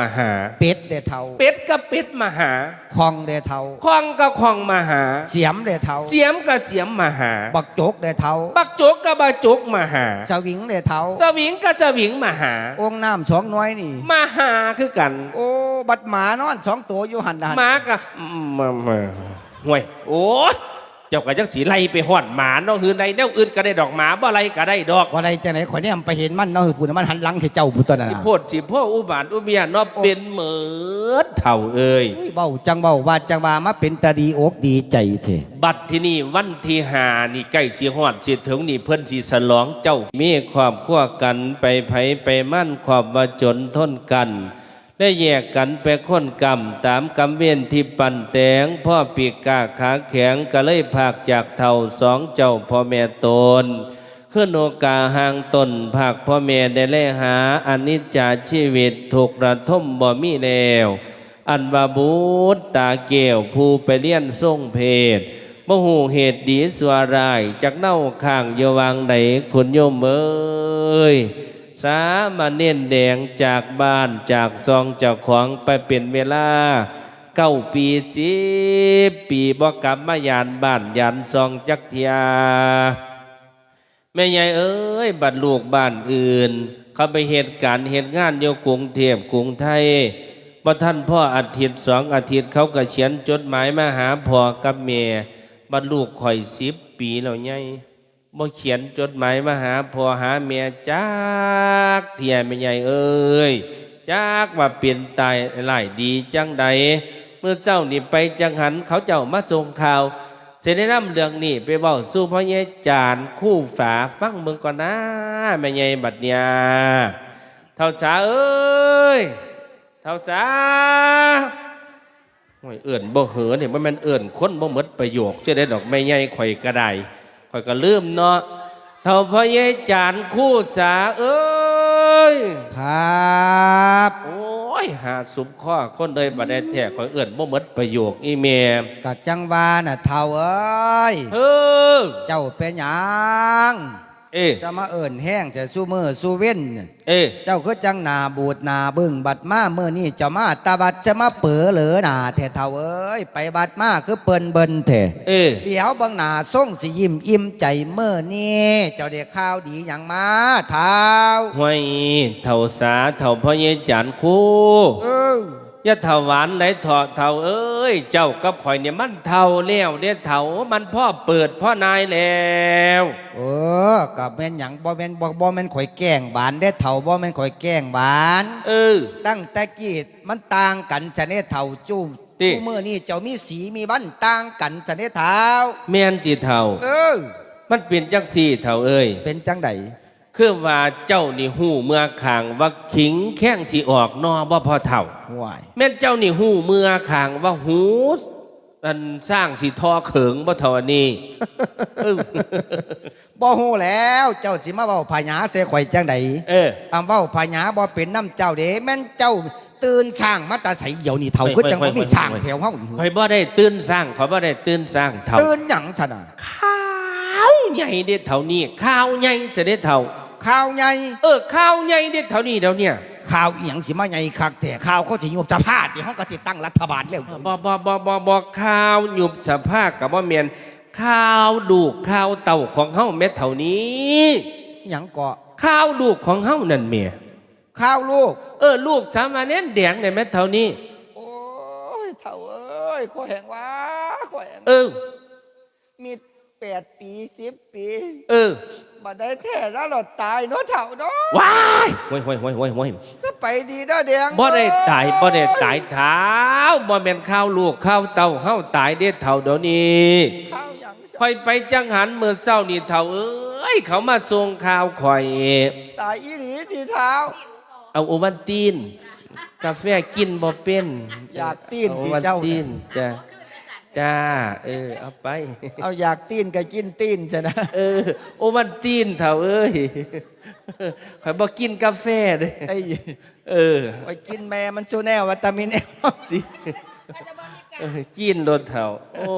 มาหา เป็ดเดเทาเป็ดก็เป็ดมาหาคองเดเทาคองก็คองมาหา เสียมเดเทาเสียมก็เสียมมาหา บักโจกเดเทาบักโจกก็บักโจกมาหาสวิงเดเทาสวิงก็สวิงมาหา องค์น้ำสองน้อยนี่ มาหาคือกัน โอ้บัดหมานอนสองตัวอยู่หันหันหมาก็มามาห่วยโอ้ย เจ้าก็จังสีไล่ไปหอดหมาเนาะคือในแนวอื่นก็ได้ดอกหมาบ่ไรก็ได้ดอกว่าไรจะไหนข่อยเนี่ยไปเห็นมันเนาะคือปูนมันหันหลังให้เจ้าบุตรน่ะที่โพดสิพ่ออุบาทอุเมียเนาะเป็นเหมือดเถ่าเอ้ยเฮ้ยเบ้าจังเบ้าว่าจังว่ามาเป็นตาดีอกดีใจเถอะบัตรที่นี่วันที่หานี่ใกล้สีหอดสิถึงนี่เพิ่นสีสลองเจ้ามีความขั้วกันไปไผไปมั่นความว่าจนทนกัน ได้แยกกันไปค้นกรรม ตามกรรมเวียนที่ปั่นแตงพ่อปีกกาขาแข็งก็เลยพากจากเท่าสองเจ้าพ่อแม่ตนขึ้นโอกาห่างตนภาคพ่อแม่ได้แลหาอนิจจาชีวิตถูกระทมบ่มีแล้วอันวาบูตตาเกี่ยวผู้ไปเลี้ยนทรงเพศมหูเหตุดีสัวรายจากเน่าข้างอยวังใดคุณโยมเอ้ย สามาเน้นแดงจากบ้านจากซองจ้าของไปเป็นเวลาเก้าปีสิบปีบ่กลับมายานบ้านยานซองจักเทียแม่ใหญ่เอ้ย บัดลูกบ้านอื่น เขาไปเหตุการณ์เหตุงานโยกรุงเทพกรุงไทยบ่ท่านพ่ออาทิตย์สองอาทิตย์เขาก็เขียนจดหมายมาหาพ่อกับแม่บัดลูกข่อยสิบปีแล้วไง บ่เขียนจดหมายมาหาพ่อหาแม่จักเทียแม่ใหญ่เอ้ยจักว่าเปลี่ยนตายหลายดีจังใดเมื่อเจ้านี่ไปจังหันเขาเจ้ามาส่งข่าวเสด็จนำเรื่องนี้ไปเว้าสู่พ่อใหญ่จานคู่ฝาฟังเมืองก่อนนะแม่ใหญ่บัดเนี่ยเท่าสาเอ้ยเท่าสาโอ้ยเอื่นบ่เหือเนี่ยมันแมันเอื่นค้นบ่หมดประโยคจะได้ดอกแม่ใหญ่ข่อยก็ได ข่อยก็ลืมเนาะเท่าพ่อใหญ่จานคู่สาเอ้ย ครับ โอ้ย หาสุมข้อคนเลยบัดได้แท้ข่อยเอื่นบ่หมดประโยคอีเมกะจังว่าน่ะเท่าเอ้ย เออ เจ้าเป็นหยัง เอ๊ะจะมาเอิ่นแห้งจะสู้มือสู้เว้น เอ๊ะเจ้าคือจังหนาบูดหนาบึ้งบัดมาเมื่อนี่เจ้ามาตาบัดจะมาเป๋อเหลือหนาแท้เท่าเอ้ยไปบัดมาคือเปิ้นเบิ่นแท้เอ๊ะเดี๋ยวบางหนาส่งสิยิ้มอิ่มใจเมื่อนี่เจ้าเด็กข้าวดีอย่างมาเท้าห้วยเท่าสาเท่าพ่อเยจันคู่เอออ ย่าเท่าหวานไหนเถาะเท่าเอ้ย เจ้ากับข่อยเนี่ยมันเท่าแล้วเนี่ยเท่ามันพ่อเปิดพ่อนายแล้วเออกับแม่นหยังบ่แม่นบ่บ่แม่นข่อยแกล้งบานได้เท่าบ่แม่นข่อยแกล้งบานเออ ตั้งแต่กี้มันต่างกันจะเนี่ยเท่าจู้ติเมื่อนี่เจ้ามีสีมีวันต่างกันจะเนี่ยเท้าแม่นติเท่าเออมันเปลี่ยนจังสี่เท่าเอ้ยเป็นจังได คือว่าเจ้านี่หูเมื่อขางว่าขิงแข้งสีออกนอบ่พอเท่าห่วยแม่นเจ้านี่หูเมื่อขางว่าหูอันสร้างสีทอเขิงบ่เท่าอันนี้เออบ่ฮู้แล้ว เจ้าสิมาเว้าพญาเสข่อยจังไดเอออำเว้าพญาบ่เป็นน้ำเจ้าเด้แม่นเจ้าตื่นช่างมาแตาใสเหี่ยวนี่เท่าไม่คือจังไม่บ่มีไม่ช่างไม่แถวเฮานี่ข่อยบ่ได้ตื่นสร้างข่อยบ่ได้ตื่นสร้างเท่าตื่นหยังซั่นน่ะข้าวใหญ่เด็ดเท่านี้ข้าวใหญ่จะได้เท่า ข่าวใหญ่เออข้าวใหญ่เด็ดเท่านี้เดี๋ยวเนี่ยข่าวอีหยังสิมาใหญ่คักแต่ข่าวเขาสิยบจะพาดที่เฮาก็สิตั้งรัฐบาลแล้วบ่บ่บ่บ่บ่ข้าวหยุบสภาพกับว่าเมียนข้าวดูกข้าวเต่าของเฮาแม่เท่านี้อีหยังเกาะข้าวลูกของเฮานั่นเมียข่าวลูก เออลูกสามเณรแดงในแม่เท่านี้ โอ้ยเฒ่าเอ้ยขอแหงว่าขอแหงเออมี 8ปี10ปีเออบ่ได้แท้แล้วเราตายเนาะเฒ่าเนาะว้ายโว้ยโว้ยโว้ยโว้ยโว้ยก็ไปดีเด้อแดงบ่ได้ตายบ่ได้ตายเท้าบ่แม่นข้าวลูกข้าวเต่าเฮาตายเด็ดเท่าเดี๋ยวนี้ข่าวหยังข่อยไปจังหันเมื่อเศร้านี่เท่าเอ้ยเขามาส่งข่าวข่อยตายอีหลีที่เท้า เอาโอวันตีน กาแฟกินบ่เป็นอยากตีนเอาที่โอวันเจ้าตีนจ้า จ้า เออ เอาไป เอาอยากตีนก็กินตีนใช่นะเออ โอวันตีนเท่าเอ้ยข่อยบ่กินกาแฟเลยไอ้เออ ไปกินแม่มันชูแนววิตามินเอลจิ เออจีนรถเถ่าโอ้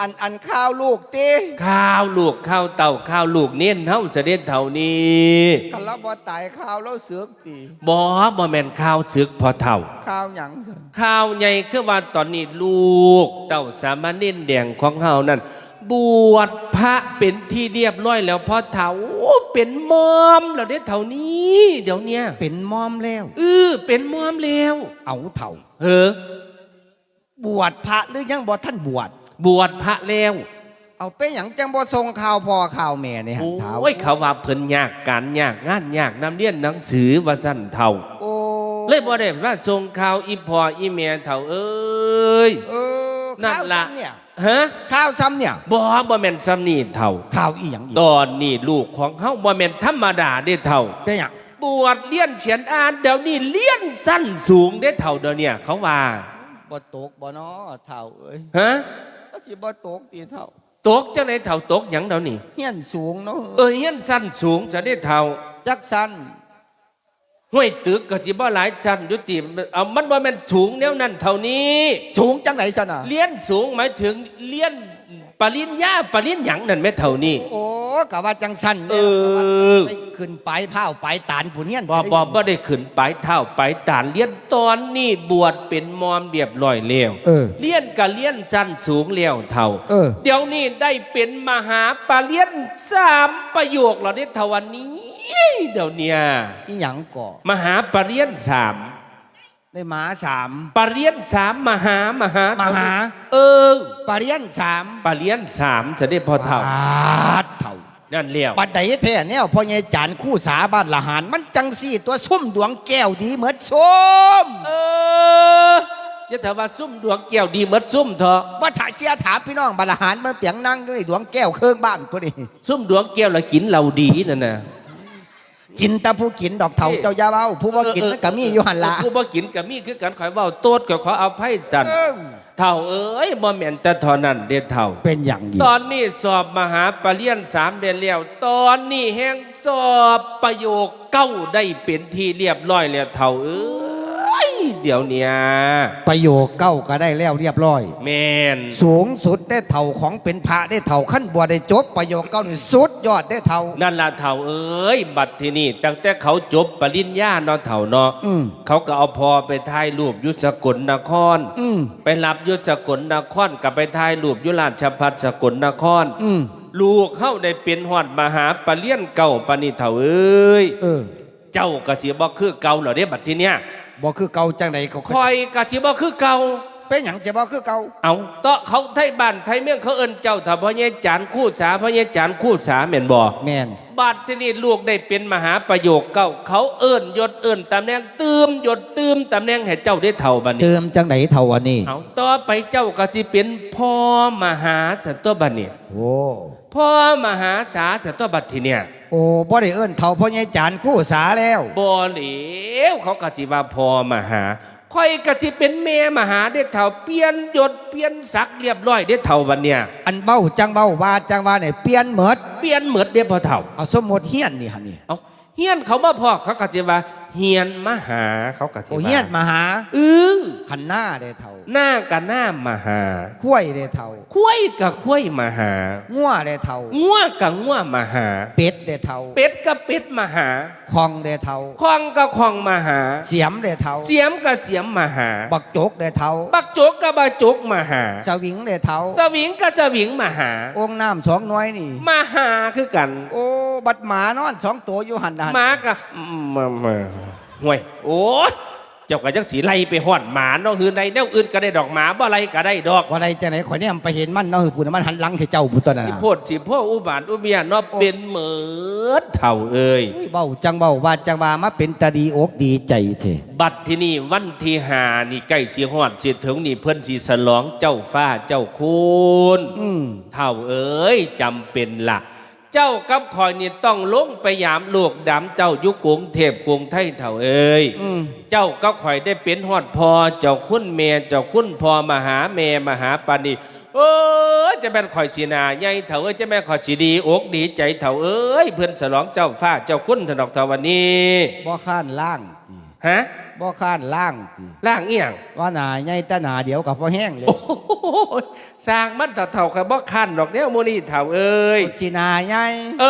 อันอันข้าวลูกตีข้าวลูกข้าวเต่าข้าวลูกเน้นเฮาเสด็จเท่านี้กันแล้วบ่ตายข้าวแล้วเสือกตีบ่บ่แม่นข้าวศึกพอเท่าข้าวหยังสิข้าวใหญ่คือว่าตอนนี้ลูก เต่าสามเณรแดงของเฮานั่นบวชพระเป็นที่เรียบร้อยแล้วพอเท่าโอ้เป็นมอมแล้วเด้เท่านี้ เดี๋ยวเนี้ยเป็นมอมแล้วเออเป็นมอมแล้ว เอาเถ่าเออ บวชพระหรือยังบ่ท่านบวชบวชพระแล้วเอาไปหยังจังบ่ทรงข่าวพ่อข่าวแม่นี่หันเท้าโอ้ยเขาว่าเพิ่นยากการยากงานยากนำเรียนหนังสือว่าสั่นเท่าโอ้เลยบ่ได้ว่าส่งข่าวอีพ่ออีแม่เท่าเอ้ยเออนั่นข้าวล่ะซ้ำเนี่ยฮะข้าวซ้ำเนี่ยบ่บ่แม่นซ้ำนี่เท่าข้าวอีหยังอีกตอนนี้ลูกของเฮาบ่แม่นธรรมดาเด้เท่าเป็นหยังบวชเลี้ยนเขียนอ่านเดี๋ยวนี้เลี้ยนสั้นสูงเด้เท่าเดี๋ยวเนี้เขาว่า บ่ตกบ่น้อเท่าเอ้ยฮะก็สิบ่ตกตีเท่าตกจังไดเท่าตกหยังเดี๋ยวนี้เฮียนสูงเนาะเออเฮียนสั้นสูงจะได้เท่าจักสันห้วยตึกก็สิบ่หลายชั้นอยู่ติเอามันบ่แม่นสูงแนวนั้นเท่านี้ สูงจังไหนซะน่ะเลี้ยนสูงหมายถึงเลี้ยน ปริญญาปริญหยังนั่นแม่เท่านี้ โอ้กะว่าจังสันเอนี่ยอไปขึ้นไปเผาไปตานผู้เนียนบ่บ่บ่ได้ขึ้นไปเท่าไปตานเลี้ยนตอนนี้บวชเป็นมอมเรียบร้อยแล้วเออเลี้ยนก็เลี้ยนสั้นสูงแล้วเท่าเออ เดี๋ยวนี้ได้เป็นมหาปรริญญาสามประโยคเราได้ทวันนี้ เดี๋ยวเนี้ยอีหยังก่อมหาปรริญญาสาม ได้หมาสามปรริญญาสามมหามหามหา เออปริญญาสามปรริญญาสามจะได้พอเท่าบาดเท่านั่นเลี้ยวบัดใดแท้แนวพ่อใหญ่จานคู่สาบ้านละหารมันจังสี่ตัวส้มดวงแก้วดีเหมือนส้มเอออย่าถามว่าซุ่มดวงแก้วดีเหมือนซุ่มเถอะว่าถ่ายเสียถามพี่น้องบ้านละหารมันเปียงนั่งอยู่ในดวงแก้วเครื่องบ้านพอดีซุ่มดวงแก้วแล้วกินเราดีนั่นน่ะ กินแต่ผู้กินดอกเถาเจ้าอยาเบ้า ผู้บ่กินนั่นก็มีอยู่หันละผู้บ่กินกับมีคือกันขอยเว้าโตดก็ขอเอาไพ่สั่นเออเท่าเอ้ยบ่แม่นแต่เท่านั้นเด็ดเท่า เป็นอย่างดีตอนนี้สอบมหาปรริญญาสามเดือนแล้ว ตอนนี้แห่งสอบประโยคเก้าได้เป็นที่เรียบร้อยแล้วเท่าเอ้ย เดี๋ยวเนี้ยประโยคเก้าก็ได้แล้วเรียบร้อย แมนสูงสุดได้เท่าของเป็นพระได้เท่าขั้นบัวได้จบ ประโยคเก้านี่สุดยอดได้เท่า นั่นละเท่าเอ้ย บัดที่นี่ตั้งแต่เขาจบปริญญาเนาะเท่าเนาะอืมเขาก็เอาพอไปถ่ายรูปอยุสกลนคร อืม ไปรับอยุสกลนครกับไปถ่ายรูปอยุราชพัฒสกลนคร อืมลูกเข้าได้เป็นหอดมหาปรริญญาเก่าปานนิเท่าเอ้ย เออ เจ้ากะสิบ่คือเก่าเหรอเด้บัดทีเนี้ย บ่คือเก่าจังไดเขาคอยกะสิบ่คือเก่าเป็นหยังจะบ่คือเก่าเอาเตาะเขาไทยบ้านไทยเมืองเขาเอิ้นเจ้าถ้าพ่อใหญ่จานคู่สาพ่อใหญ่จานคู่สาแม่นบ่แม่นบัดทีนี้ลูกได้เป็นมหาประโยคเก่าเขาเอิ้นยศเอิ้นตำแหน่งตืมยศตืมตำแหน่งให้เจ้าได้เท่าบัดนี้เติมจังไดเท่าอันนี้เอาต่อไปเจ้าก็สิเป็นพ่อมหาสันตัวบัดนี้โอ้ พ่อมหาสาสันตัวบัดทีเนี่ยโอ้บ่ได้เอิ้นเท่าพ่อใหญ่จานคู่สาแล้วบ่เหลวเขาก็สิว่าพ่อมหาค่อยก็สิเป็นแม่มหาได้เท่าเปลี่ยนยศเปลี่ยนศักดิ์เรียบร้อยได้เท่าบัดเนี่ยอันเบ้าจังเบ้าว่าจังว่าเนี่ยเปลี่ยนเหมิดเปลี่ยนเหมือนเด้พอเท่าเอาสมมติเฮียนนี่ฮะนี่เอาเฮียนเขามาพ่อเขาก็จะว่า เฮียนมหาเขาก็จะโอ้ว่าเฮียนมาหาเออขันหน้าได้เท่าหน้ากับหน้ามหาคุ้วยได้เท่าคุ้ยกับคุ้ยมหางัวได้เท่าง่วกับง่วมหา เป็ดได้เท่าเป็ดกับเป็ดมหาคองได้เท่าคองกับคองมหา เสียมได้เท่าเสียมกับเสียมมหา บักจกได้เท่าบักโจกกับบักโจกมหาสวิงได้เท่าสวิงกับสวิงมหา องค์น้ำสองหน้อยนี่มหาคือกัน โอ้บัดหมานอนสองตัวอยู่หันหันหมากับมามาห่วย โอ้ยเจ้าก็จังสีไล่ไปหอดหมาเนาะคือในแนวอื่นก็ได้ดอกหมาบ่ไรก็ได้ดอกว่าไรจะไหนข่อยเนี่ยไปเห็นมันเนาะคือปุ่นมันหันหลังให้เจ้าบุตรน่ะที่โพดสิพ่ออุบาทอุเมียเนาะเป็นเหมือดเถ่าเอ้ย เบ้าจังเบ้าว่าจังว่ามาเป็นตาดีอกดีใจเถอะบัดที่นี่วันที่หานี่ใกล้เสียหอดเสียถึงนี่เพิ่นสิฉลองเจ้าฟ้าเจ้าคุณอืม เท่าเอ้ยจำเป็นละ เจ้ากับคอยนี่ต้องลงไปยามลูกดำเจ้ายุคกรุงเทพกรุงไทยเท่าเอ้ยอืมเจ้าก็คอยได้เป็นฮอดพอเจ้าคุณเมเจ้าคุณพอมหาเมมหาปานีเออจะแม่นคอยสีนาใหญ่เถาเอ้ยจะแม่นคอยสีดีอกดีใจเถาเอ้ยเพื่อนฉลองเจ้าฟ้าเจ้าคุณถนอกเถาวันนี้บ่ข้านล่างติฮะ บบ่ข้านล่างติล่างเอียงว่าหนาใหญ่แต่หนาเดียวกับพอแห้งเลยโอ้โหสร้างมันเถ่าๆกับบ่คันดอกแนวโมนี่เถ่าเอ้ยสิหนาใหญ่เอ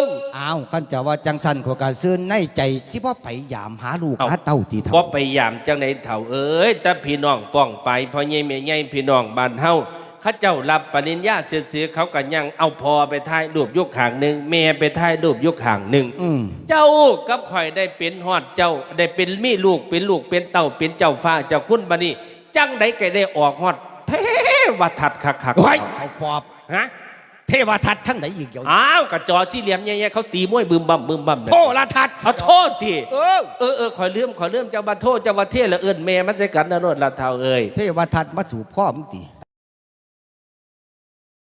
ออ้าวขันจะว่าจังสันขวกาซื่นในใจสิบ่ไปยามหาลูกเอ้าหาเต้าตีเท่าบ่ไปยามจังในเถ่าเอ้ยแต่พี่น้องป้องไปพ่อใหญ่แม่ใหญ่พี่น้องบ้านเฮาเข้าเจ้ารับปริญญาเสือๆเขาก็ยังเอาพอไปถ่ายรูปยกขางหนึ่งแม่ไปถ่ายรูปยกขางหนึ่งอืมเจ้ากับข่อยได้เป็นฮอดเจ้าได้เป็นมีลูกเป็นลูกเป็นเต่าเป็นเจ้าฟ้าเจ้าคุณบัดนี้จังไดก็ได้ออกฮอดเทวทัตคักคักๆไว้เขาปอบฮะเทวทัตทั้งไหนอีกเดี๋ยวอ้าวกระจอสี่เหลี่ยมแย่ๆเขาตีมวยบึมบั่มบึมบั่มแบบโทรทัศน์เขาโทษทีเออเออเออขอยเลื่อมขอยเลื่อมเจ้าบัโทษเจ้าบัเทศละเอิญแม่มันจะกันนะโนดละเท่าเอ้ยเทวทัตมาสู่พ่อมึงตี